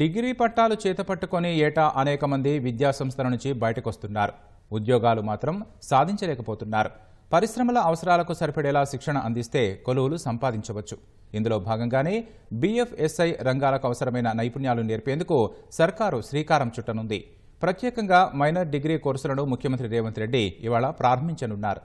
Degree పట్టాలు చేతపట్టుకొని ఏటా అనేక మంది విద్యాసంస్థల నుంచి బయటకొస్తున్నారు. ఉద్యోగాలు మాత్రం సాధించలేకపోతున్నారు. పరిశ్రమల అవసరాలకు సరిపడేలా శిక్షణ అందిస్తే కొలువులు సంపాదించవచ్చు. ఇందులో భాగంగానే బీఎఫ్ఎస్ఐ రంగాలకు అవసరమైన నైపుణ్యాలు నేర్పేందుకు సర్కారు శ్రీకారం చుట్టనుంది. ప్రత్యేకంగా మైనర్ డిగ్రీ కోర్సులను ముఖ్యమంత్రి రేవంత్ రెడ్డి ఇవాళ ప్రారంభించనున్నారు.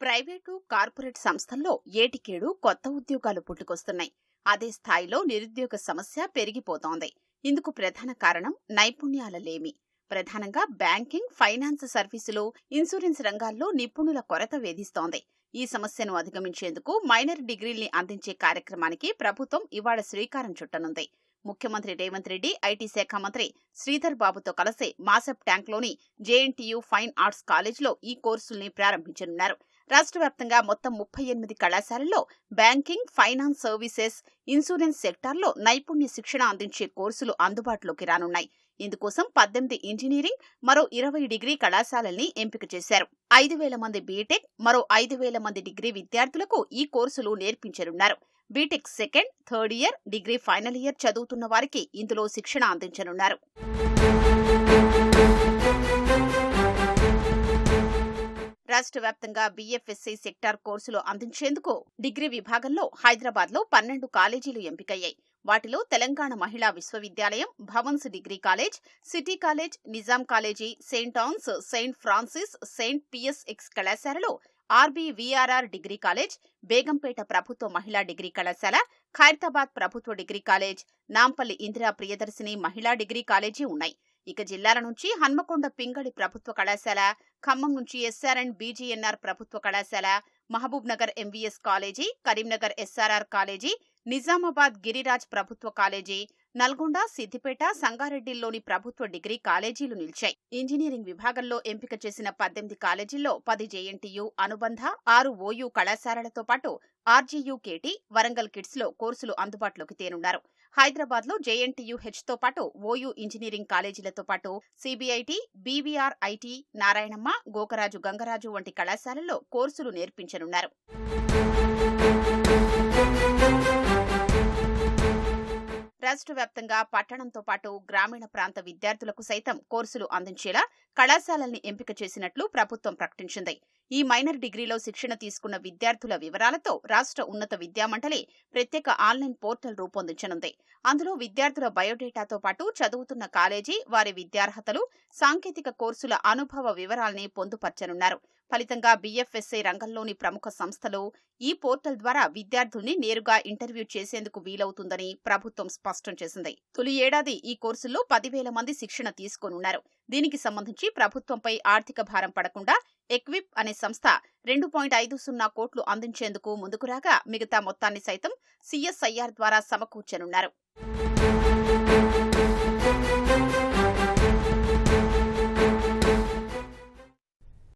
ప్రైవేటు కార్పొరేట్ సంస్థల్లో ఏటికేడు కొత్త ఉద్యోగాలు పుట్టుకొస్తున్నాయి. అదే స్థాయిలో నిరుద్యోగ సమస్య పెరిగిపోతోంది. ఇందుకు ప్రధాన కారణం నైపుణ్యాల లేమి ప్రధానంగా బ్యాంకింగ్ ఫైనాన్స్ సర్వీసులు ఇన్సూరెన్స్ రంగాల్లో నిపుణుల కొరత వేధిస్తోంది. ఈ సమస్యను అధిగమించేందుకు మైనర్ డిగ్రీల్ని అందించే కార్యక్రమానికి ప్రభుత్వం ఇవాళ శ్రీకారం చుట్టనుంది. ముఖ్యమంత్రి రేవంత్ రెడ్డి ఐటీ శాఖ మంత్రి శ్రీధర్ బాబుతో కలిసి మాసప్ ట్యాంక్లోని జేఎన్టీయూ ఫైన్ ఆర్ట్స్ కాలేజ్లో ఈ కోర్సుల్ని ప్రారంభించనున్నారు. రాష్ట్ర వ్యాప్తంగా మొత్తం ముప్పై ఎనిమిది కళాశాలల్లో బ్యాంకింగ్ ఫైనాన్స్ సర్వీసెస్ ఇన్సూరెన్స్ సెక్టార్లో నైపుణ్య శిక్షణ అందించే కోర్సులు అందుబాటులోకి రానున్నాయి. ఇందుకోసం పద్దెనిమిది ఇంజనీరింగ్ మరో ఇరవై డిగ్రీ కళాశాలల్ని ఎంపిక చేశారు. ఐదు వేల మంది బీటెక్ మరో ఐదు వేల మంది డిగ్రీ విద్యార్థులకు ఈ కోర్సులు నేర్పించనున్నారు. BTech second third year degree final year చదువుతున్న వారికి ఇందులో శిక్షణ అందించనున్నారు. రాష్ట్ర వ్యాప్తంగా బీఎఫ్ఎస్సీ సెక్టార్ కోర్సులు అందించేందుకు డిగ్రీ విభాగంలో హైదరాబాద్లో పన్నెండు కాలేజీలు ఎంపికయ్యాయి. వాటిలో తెలంగాణ మహిళా విశ్వవిద్యాలయం Bhavans degree college city college Nizam college saint Ann's saint Francis saint పిఎస్ఎక్స్ కళాశాలలో ఆర్బీవీఆర్ఆర్ డిగ్రీ కాలేజ్ బేగంపేట ప్రభుత్వ మహిళా డిగ్రీ కళాశాల ఖైరతాబాద్ ప్రభుత్వ డిగ్రీ కాలేజ్ నాంపల్లి ఇందిరా ప్రియదర్శిని మహిళా డిగ్రీ కాలేజీ ఉన్నాయి. ఇక జిల్లాల నుంచి హన్మకొండ పింగళి ప్రభుత్వ కళాశాల ఖమ్మం నుంచి ఎస్ఆర్ఎన్ బీజీఎన్ఆర్ ప్రభుత్వ కళాశాల Mahabubnagar MVS college Karimnagar SRR college Nizamabad Giriraj ప్రభుత్వ కాలేజీ నల్గొండ సిద్దిపేట సంగారెడ్డిల్లోని ప్రభుత్వ డిగ్రీ కాలేజీలు నిలిచాయి. ఇంజనీరింగ్ విభాగంలో ఎంపిక చేసిన పద్దెనిమిది కాలేజీల్లో పది జేఎన్టీయు అనుబంధ ఆరు ఓయూ కళాశాలలతో పాటు ఆర్జీయూ కేటీ వరంగల్ కిడ్స్లో కోర్సులు అందుబాటులోకి తేనున్నారు. హైదరాబాద్లో జేఎన్టీయూ హెచ్తో పాటు ఓయూ ఇంజనీరింగ్ కాలేజీలతో పాటు CBIT BVR IT Narayanamma Gokaraju Gangaraju వంటి కళాశాలల్లో కోర్సులు నేర్పించనున్నారు. రాష్ట్ర వ్యాప్తంగా పట్టణంతో పాటు గ్రామీణ ప్రాంత విద్యార్థులకు సైతం కోర్సులు అందించేలా కళాశాలల్ని ఎంపిక చేసినట్లు ప్రభుత్వం ప్రకటించింది. ఈ మైనర్ డిగ్రీలో శిక్షణ తీసుకున్న విద్యార్థుల వివరాలతో రాష్ట్ర ఉన్నత విద్యామండలి ప్రత్యేక ఆన్లైన్ పోర్టల్ రూపొందించనుంది. అందులో విద్యార్థుల బయోడేటాతో పాటు చదువుతున్న కాలేజీ వారి విద్యార్హతలు సాంకేతిక కోర్సుల అనుభవ వివరాల్ని పొందుపర్చనున్నారు. ఫలితంగా బీఎఫ్ఎస్ఐ రంగంలోని ప్రముఖ సంస్థలు ఈ పోర్టల్ ద్వారా విద్యార్థుల్ని నేరుగా ఇంటర్వ్యూ చేసేందుకు వీలవుతుందని ప్రభుత్వం స్పష్టం చేసింది. తొలి ఏడాది ఈ కోర్సుల్లో పదివేల మంది శిక్షణ తీసుకోనున్నారు. దీనికి సంబంధించి ప్రభుత్వంపై ఆర్థిక భారం పడకుండా ఎక్విప్ అనే సంస్థ రెండు పాయింట్ ఐదు సున్నా కోట్లు అందించేందుకు ముందుకు రాగా మిగతా మొత్తాన్ని సైతం సిఎస్ఐఆర్ ద్వారా సమకూర్చనున్నారు.